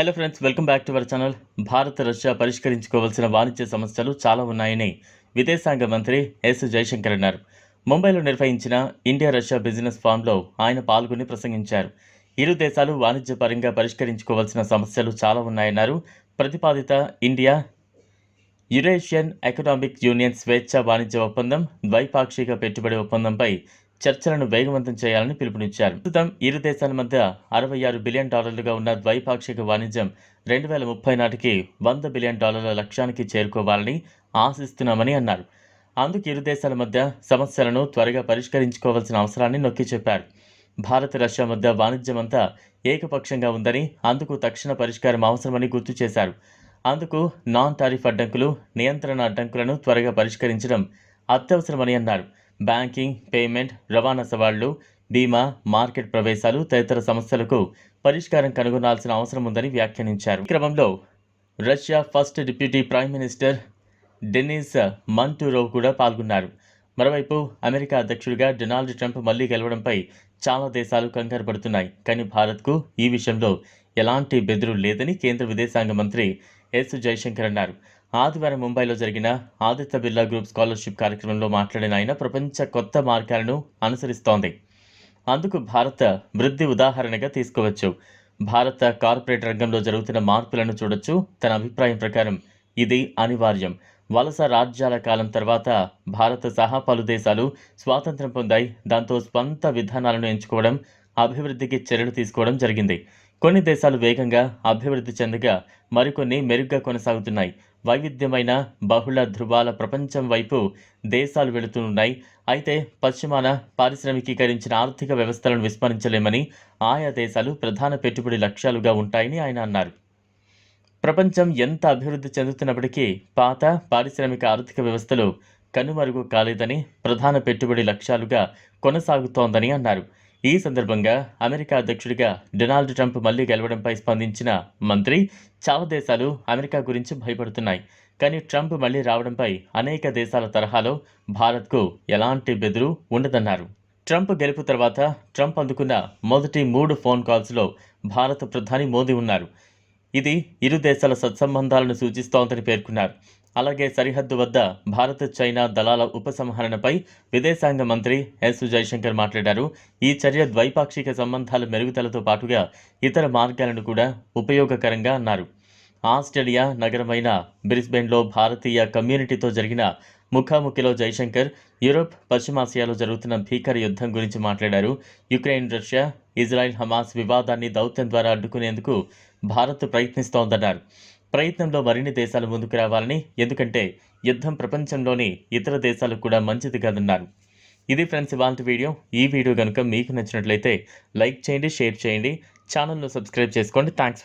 Hello friends welcome back to our channel Bharat Russia పరిష్కరించుకోవాల్సిన వాణిజ్య సమస్యలు చాలా ఉన్నాయని విదేశాంగ మంత్రి ఎస్ జయశంకర్ అన్నారు. ముంబైలో నిర్వహించిన ఇండియా రష్యా బిజినెస్ ఫామ్లో ఆయన పాల్గొని ప్రసంగించారు. ఇరు దేశాలు వాణిజ్యపరంగా పరిష్కరించుకోవాల్సిన సమస్యలు చాలా ఉన్నాయన్నారు. ప్రతిపాదిత ఇండియా యురేషియన్ ఎకనామిక్ యూనియన్ స్వేచ్ఛ వాణిజ్య ఒప్పందం ద్వైపాక్షిక పెట్టుబడి ఒప్పందంపై చర్చలను వేగవంతం చేయాలని పిలుపునిచ్చారు. ప్రస్తుతం ఇరు దేశాల మధ్య అరవై ఆరు బిలియన్ డాలర్లుగా ఉన్న ద్వైపాక్షిక వాణిజ్యం రెండు వేల ముప్పై నాటికి వంద బిలియన్ డాలర్ల లక్ష్యానికి చేరుకోవాలని ఆశిస్తున్నామని అన్నారు. అందుకు ఇరు దేశాల మధ్య సమస్యలను త్వరగా పరిష్కరించుకోవాల్సిన అవసరాన్ని నొక్కి చెప్పారు. భారత్ రష్యా మధ్య వాణిజ్యం అంతా ఏకపక్షంగా ఉందని అందుకు తక్షణ పరిష్కారం అవసరమని గుర్తు చేశారు. అందుకు నాన్ టారిఫ్ అడ్డంకులు నియంత్రణ అడ్డంకులను త్వరగా పరిష్కరించడం అత్యవసరమని అన్నారు. బ్యాంకింగ్ పేమెంట్ రవాణా సవాళ్ళు బీమా మార్కెట్ ప్రవేశాలు తదితర సమస్యలకు పరిష్కారం కనుగొనాల్సిన అవసరం ఉందని వ్యాఖ్యానించారు. ఈ క్రమంలో Russia first deputy prime minister Denis Manturov కూడా పాల్గొన్నారు. మరోవైపు అమెరికా అధ్యక్షుడిగా డొనాల్డ్ ట్రంప్ మళ్ళీ గెలవడంపై చాలా దేశాలు కంగారు పడుతున్నాయి. కానీ భారత్కు ఈ విషయంలో ఎలాంటి బెదురు లేదని కేంద్ర విదేశాంగ మంత్రి ఎస్ జయశంకర్ అన్నారు. ఆదివారం ముంబైలో జరిగిన ఆదిత్య బిర్లా గ్రూప్ స్కాలర్షిప్ కార్యక్రమంలో మాట్లాడిన ఆయన ప్రపంచ కొత్త మార్గాలను అనుసరిస్తోంది. అందుకు భారత వృద్ధి ఉదాహరణగా తీసుకోవచ్చు. భారత కార్పొరేట్ రంగంలో జరుగుతున్న మార్పులను చూడొచ్చు. తన అభిప్రాయం ప్రకారం ఇది అనివార్యం. వలస రాజ్యాల కాలం తర్వాత భారత సహా పలు దేశాలు స్వాతంత్రం పొందాయి. దాంతో స్వంత విధానాలను ఎంచుకోవడం అభివృద్ధికి చర్యలు తీసుకోవడం జరిగింది. కొన్ని దేశాలు వేగంగా అభివృద్ధి చెందగా మరికొన్ని మెరుగ్గా కొనసాగుతున్నాయి. వైవిధ్యమైన బహుళ ధృవాల ప్రపంచం వైపు దేశాలు వెళుతున్నాయి. అయితే పశ్చిమాన పారిశ్రామికీకరించిన ఆర్థిక వ్యవస్థలను విస్మరించలేమని ఆయా దేశాలు ప్రధాన పెట్టుబడి లక్ష్యాలుగా ఉంటాయని ఆయన అన్నారు. ప్రపంచం ఎంత అభివృద్ధి చెందుతున్నప్పటికీ పాత పారిశ్రామిక ఆర్థిక వ్యవస్థలు కనుమరుగు కాలేదని ప్రధాన పెట్టుబడి లక్ష్యాలుగా కొనసాగుతోందని అన్నారు. ఈ సందర్భంగా అమెరికా అధ్యక్షుడిగా డొనాల్డ్ ట్రంప్ మళ్ళీ గెలవడంపై స్పందించిన మంత్రి చాలా దేశాలు అమెరికా గురించి భయపడుతున్నాయి. కానీ ట్రంప్ మళ్ళీ రావడంపై అనేక దేశాల తరహాలో భారత్కు ఎలాంటి బెదురు ఉండదన్నారు. ట్రంప్ గెలుపు తర్వాత ట్రంప్ అందుకున్న మొదటి మూడు ఫోన్ కాల్స్లో భారత ప్రధాని మోదీ ఉన్నారు. ఇది ఇరు దేశాల సత్సంబంధాలను సూచిస్తోందని పేర్కొన్నారు. అలాగే సరిహద్దు వద్ద భారత్ చైనా దళాల ఉపసంహరణపై విదేశాంగ మంత్రి ఎస్ జైశంకర్ మాట్లాడారు. ఈ చర్య ద్వైపాక్షిక సంబంధాల మెరుగుదలతో పాటుగా ఇతర మార్గాలను కూడా ఉపయోగకరంగా అన్నారు. ఆస్ట్రేలియా నగరమైన బ్రిస్బెన్లో భారతీయ కమ్యూనిటీతో జరిగిన ముఖాముఖిలో జైశంకర్ యూరోప్ పశ్చిమాసియాలో జరుగుతున్న భీకర యుద్ధం గురించి మాట్లాడారు. యుక్రెయిన్ రష్యా ఇజ్రాయెల్ హమాస్ వివాదాన్ని దౌత్యం ద్వారా అడ్డుకునేందుకు భారత్ ప్రయత్నిస్తోందన్నారు. ప్రయత్నంలో మరిన్ని దేశాలు ముందుకు రావాలని ఎందుకంటే యుద్ధం ప్రపంచంలోని ఇతర దేశాలకు కూడా మంచిది కాదన్నారు. ఇది ఫ్రెండ్స్ ఇవాళ వీడియో. ఈ వీడియో కనుక మీకు నచ్చినట్లయితే లైక్ చేయండి షేర్ చేయండి. ఛానల్ను సబ్స్క్రైబ్ చేసుకోండి. థ్యాంక్స్